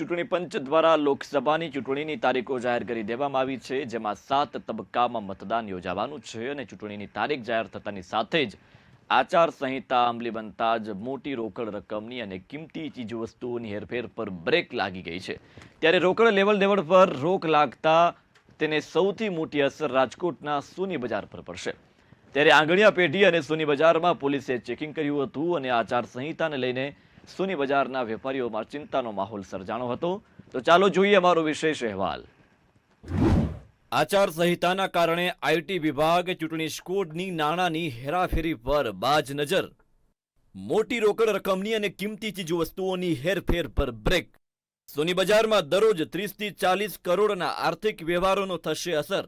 ચૂંટણી પંચ દ્વારા લોકસભાની ચૂંટણીની તારીખો જાહેર કરી દેવામાં આવી છે, જેમાં સાત તબક્કામાં મતદાન યોજાવાનું છે અને ચૂંટણીની તારીખ જાહેર થતાની સાથે જ આચાર સંહિતા અમલી બનતા જ મોટી રોકડ રકમની અને કિંમતી ચીજવસ્તુઓની હેરફેર પર બ્રેક લાગી ગઈ છે. ત્યારે રોકડ લેવલ દેવડ પર રોક લાગતા તેને સૌથી મોટી અસર રાજકોટના સોની બજાર પર પડશે. ત્યારે આંગણિયા પેઢી અને સોની બજારમાં પોલીસે ચેકિંગ કર્યું હતું અને આચાર સંહિતાને લઈને સોની બજારના વેપારીઓમાં ચિંતાનો માહોલ સર્જાણો હતો. તો ચાલો જોઈએ અમારો વિશેષ અહેવાલ. આચાર સંહિતાના કારણે આઈટી વિભાગ ચૂંટણી સ્કોડની નાણાંની હેરાફેરી પર બાજ નજર. મોટી રોકડ રકમની અને કિંમતી ચીજવસ્તુઓની હેરફેર પર બ્રેક. સોની બજારમાં દરરોજ ત્રીસથી ચાલીસ કરોડના આર્થિક વ્યવહારોનો થશે અસર.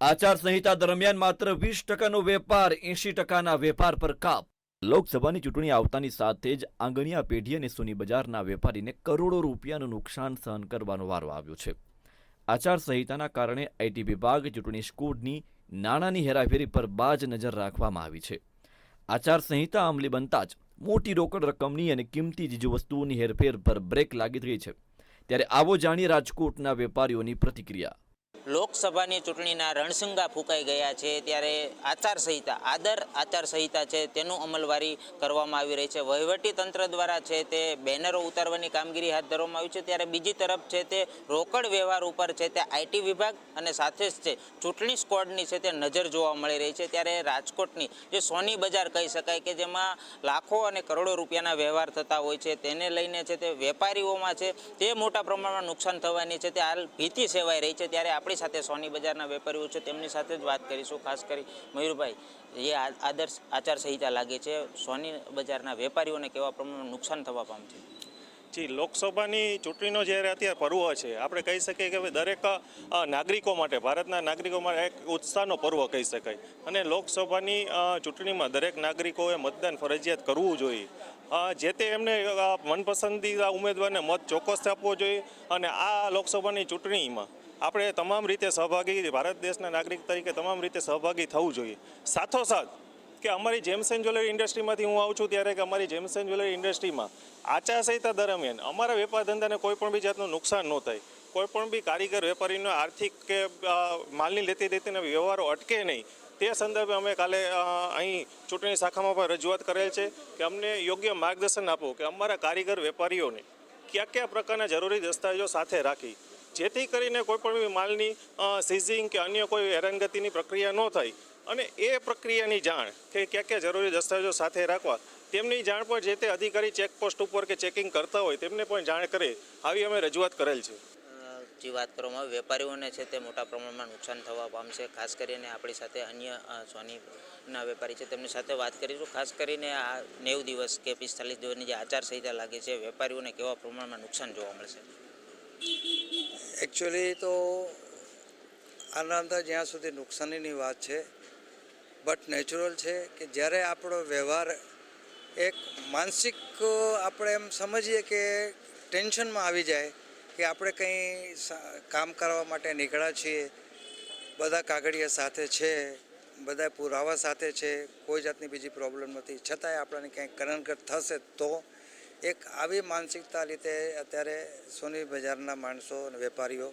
આચાર સંહિતા દરમિયાન માત્ર વીસ ટકાનો વેપાર, એંશી ટકાના વેપાર પર કાપ. લોકસભાની ચૂંટણી આવતાની સાથે જ આંગણિયા પેઢી અને સોની બજારના વેપારીને કરોડો રૂપિયાનું નુકસાન સહન કરવાનો વારો આવ્યો છે. આચારસંહિતાના કારણે આઈટી વિભાગ, ચૂંટણી સ્કોડની નાણાંની હેરાફેરી પર બાજ નજર રાખવામાં આવી છે. આચારસંહિતા અમલી બનતા જ મોટી રોકડ રકમની અને કિંમતી ચીજવસ્તુઓની હેરફેર પર બ્રેક લાગી રહી છે. ત્યારે આવો જાણીએ રાજકોટના વેપારીઓની પ્રતિક્રિયા. લોકસભાની ચૂંટણીના રણસંગા ફૂંકાઈ ગયા છે ત્યારે આચારસંહિતા, આદર આચારસંહિતા છે તેનું અમલવારી કરવામાં આવી રહી છે. વહીવટી તંત્ર દ્વારા છે તે બેનરો ઉતારવાની કામગીરી હાથ ધરવામાં આવી છે. ત્યારે બીજી તરફ છે તે રોકડ વ્યવહાર ઉપર છે તે આઈટી વિભાગ અને સાથે જ છે ચૂંટણી સ્કોડની છે તે નજર જોવા મળી રહી છે. ત્યારે રાજકોટની જે સોની બજાર કહી શકાય કે જેમાં લાખો અને કરોડો રૂપિયાના વ્યવહાર થતા હોય છે તેને લઈને છે તે વેપારીઓમાં છે તે મોટા પ્રમાણમાં નુકસાન થવાની છે. તે હાલ ભીતિ સેવાઈ રહી છે. ત્યારે આપણી સાથે સોની બજારના વેપારીઓ છે, તેમની સાથે જ વાત કરીશું, ખાસ કરી મયુરભાઈ. એ આદર્શ આચારસંહિતા લાગે છે, સોની બજારના વેપારીઓને કેવા પ્રમાણમાં નુકસાન થવા પામશે જી, લોકસભાની ચૂંટણીનો જ્યારે અત્યારે પર્વ છે, આપણે કહી શકીએ કે દરેક નાગરિકો માટે, ભારતના નાગરિકો માટે એક ઉત્સાહનો પર્વ કહી શકાય. અને લોકસભાની ચૂંટણીમાં દરેક નાગરિકોએ મતદાન ફરજિયાત કરવું જોઈએ. જે તે એમને મનપસંદીદા ઉમેદવારને મત ચોક્કસ આપવો જોઈએ. અને આ લોકસભાની ચૂંટણીમાં આપણે તમામ રીતે સહભાગી ભારત દેશના નાગરિક તરીકે તમામ રીતે સહભાગી થવું જોઈએ. સાથોસાથ, કે અમારી જેમ્સ એન્ડ જ્વેલરી ઇન્ડસ્ટ્રીમાંથી હું આવું છું ત્યારે કે અમારી જેમ્સ એન્ડ જ્વેલરી ઇન્ડસ્ટ્રીમાં આચારસંહિતા દરમિયાન અમારા વેપાર ધંધાને કોઈ પણ બી જાતનું નુકસાન ન થાય. કોઈ પણ બી કારીગર વેપારીનો આર્થિક કે માલની લેતી દેતીના વ્યવહારો અટકે નહીં. તે સંદર્ભે અમે કાલે અહીં ચૂંટણી શાખામાં પણ રજૂઆત કરેલ છે કે અમને યોગ્ય માર્ગદર્શન આપો કે અમારા કારીગર વેપારીઓને કયા કયા પ્રકારના જરૂરી દસ્તાવેજો સાથે રાખી જેથી કરીને કોઈ પણ માલની સીઝિંગ કે અન્ય કોઈ હેરાનગતિની પ્રક્રિયા ન થાય અને એ પ્રક્રિયાની જાણ કે ક્યાં ક્યાં જરૂરી દસ્તાવેજો સાથે રાખવા, તેમની જાણ પણ જે તે અધિકારી ચેકપોસ્ટ ઉપર કે ચેકિંગ કરતા હોય તેમને પણ જાણ કરે, આવી અમે રજૂઆત કરેલ છે. જે વાત કરવામાં આવે, વેપારીઓને છે તે મોટા પ્રમાણમાં નુકસાન થવા પામશે ખાસ કરીને આપણી સાથે અન્ય સોનીના વેપારી છે, તેમની સાથે વાત કરીશું. ખાસ કરીને આ નેવું દિવસ કે પિસ્તાલીસ દિવસની જે આચારસંહિતા લાગે છે, વેપારીઓને કેવા પ્રમાણમાં નુકસાન જોવા મળશે? એકચ્યુઅલી તો આના અંદર જ્યાં સુધી નુકસાનીની વાત છે બટ નેચરલ છે કે જ્યારે આપણો વ્યવહાર એક માનસિક, આપણે એમ સમજીએ કે ટેન્શનમાં આવી જાય કે આપણે કંઈ કામ કરવા માટે નીકળ્યા છીએ, બધા કાગળિયા સાથે છે, બધા પુરાવા સાથે છે, કોઈ જાતની બીજી પ્રોબ્લેમ નથી. છતાંય આપણને ક્યાંય કરણઘટ થશે તો એક આવી માનસિકતા લીધે અત્યારે સોની બજારના માણસો અને વેપારીઓ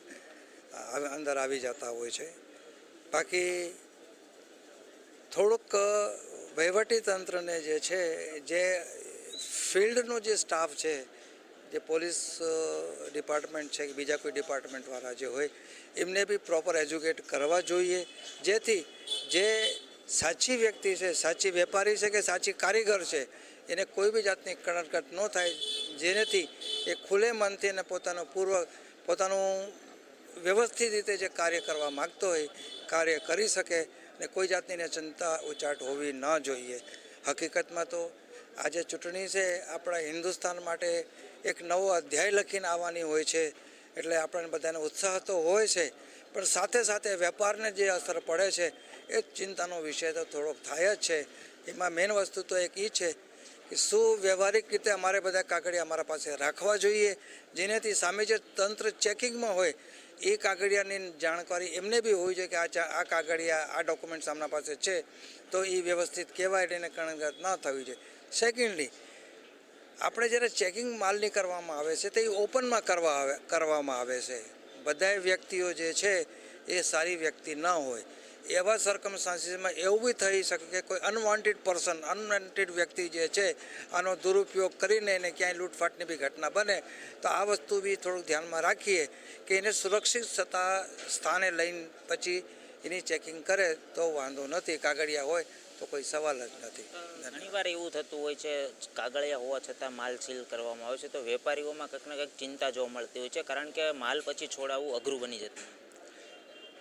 અંદર આવી જતા હોય છે. બાકી થોડુંક વહીવટી તંત્રને જે છે, જે ફિલ્ડનો જે સ્ટાફ છે, જે પોલીસ ડિપાર્ટમેન્ટ છે કે બીજા કોઈ ડિપાર્ટમેન્ટવાળા જે હોય, એમને બી પ્રોપર એજ્યુકેટ કરવા જોઈએ. જેથી જે સાચી વ્યક્તિ છે, સાચી વેપારી છે કે સાચી કારીગર છે એને કોઈ બી જાતની કણકટ ન થાય, જેનેથી એ ખુલ્લે મનથી અને પોતાનો પૂર્વ, પોતાનું વ્યવસ્થિત રીતે જે કાર્ય કરવા માગતો હોય, કાર્ય કરી શકે ને કોઈ જાતની ચિંતા ઉચાટ હોવી ન જોઈએ. હકીકતમાં તો આજે ચૂંટણી છે, આપણા હિન્દુસ્તાન માટે એક નવો અધ્યાય લખીને આવવાની હોય છે, એટલે આપણને બધાને ઉત્સાહ તો હોય છે, પણ સાથે સાથે વેપારને જે અસર પડે છે, એ ચિંતાનો વિષય તો થોડોક થાય જ છે. એમાં મેઇન વસ્તુ તો એક એ છે કે શું રીતે અમારે બધા કાગળિયા અમારા પાસે રાખવા જોઈએ? જેનાથી સામે જે તંત્ર ચેકિંગમાં હોય, એ કાગળિયાની જાણકારી એમને બી હોવી જોઈએ કે આ આ કાગળિયા, આ ડોક્યુમેન્ટ્સ આમના પાસે છે. તો એ વ્યવસ્થિત કહેવાય એને કણગત ન થવી જોઈએ. સેકન્ડલી આપણે જ્યારે ચેકિંગ માલની કરવામાં આવે છે, તે ઓપનમાં કરવા આવે, કરવામાં આવે છે. બધાય વ્યક્તિઓ જે છે, એ સારી વ્યક્તિ ન હોય. એવા સર્કમસ્ટાન્સીસમાં એવું બી થઈ શકે કે કોઈ અનવોન્ટેડ પર્સન અનવોન્ટેડ વ્યક્તિ જે છે, આનો દુરુપયોગ કરીને એને ક્યાંય લૂંટફાટની બી ઘટના બને. તો આ વસ્તુ બી થોડુંક ધ્યાનમાં રાખીએ કે એને સુરક્ષિત સત્તા સ્થાને લઈને પછી એની ચેકિંગ કરે તો વાંધો નથી. કાગળિયા હોય તો કોઈ સવાલ જ નથી. ઘણીવાર એવું થતું હોય છે, કાગળિયા હોવા છતાં માલ સીલ કરવામાં આવે છે. તો વેપારીઓમાં કંઈક ને કંઈક ચિંતા જોવા મળતી હોય છે, કારણ કે માલ પછી છોડાવવું અઘરું બની જતું.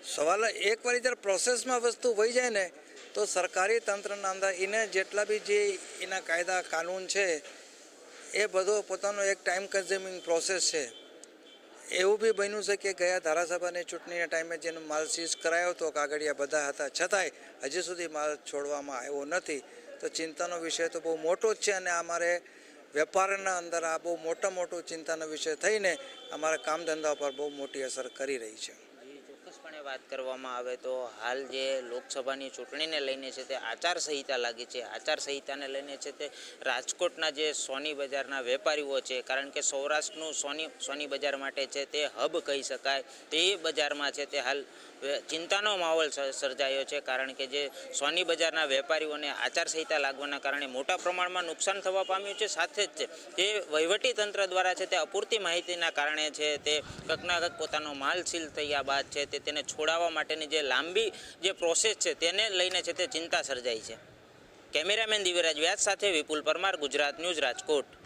સવાલ એકવાર જ્યારે પ્રોસેસમાં વસ્તુ વહી જાય ને, તો સરકારી તંત્રના અંદર એને જેટલા બી જે એના કાયદા, કાનૂન છે, એ બધો પોતાનો એક ટાઈમ કન્ઝ્યુમિંગ પ્રોસેસ છે. એવું બી બન્યું છે કે ગયા ધારાસભાની ચૂંટણીના ટાઈમે જેનો માલ સીઝ કરાયો હતો કાગળિયા બધા હતા. છતાંય હજી સુધી માલ છોડવામાં આવ્યો નથી. તો ચિંતાનો વિષય તો બહુ મોટો જ છે અને અમારે વેપારના અંદર આ બહુ મોટા મોટો ચિંતાનો વિષય થઈને અમારા કામ ધંધા પર બહુ મોટી અસર કરી રહી છે. ચોક્કસપણે વાત કરવામાં આવે તો હાલ જે લોકસભાની ચૂંટણીને લઈને છે તે આચારસંહિતા લાગી છે. આચારસંહિતાને લઈને છે તે રાજકોટના જે સોની બજારના વેપારીઓ છે, કારણ કે સૌરાષ્ટ્રનું સોની સોની બજાર માટે છે તે હબ કહી શકાય. તે બજારમાં છે તે હાલ ચિંતાનો માહોલ સર્જાયો છે. કારણ કે જે સોની બજારના વેપારીઓને આચારસંહિતા લાગવાના કારણે મોટા પ્રમાણમાં નુકસાન થવા પામ્યું છે. સાથે જ તે વહીવટી તંત્ર દ્વારા છે તે અપૂરતી માહિતીના કારણે છે તે કંકના કંક પોતાનો માલ સીલ થયા બાદ છે તે તેને છોડાવવા માટેની જે લાંબી જે પ્રોસેસ છે તેને લઈને છે તે ચિંતા સર્જાઈ છે. કેમેરામેન દિવ્યરાજ વ્યાસ સાથે વિપુલ પરમાર, ગુજરાત ન્યૂઝ રાજકોટ.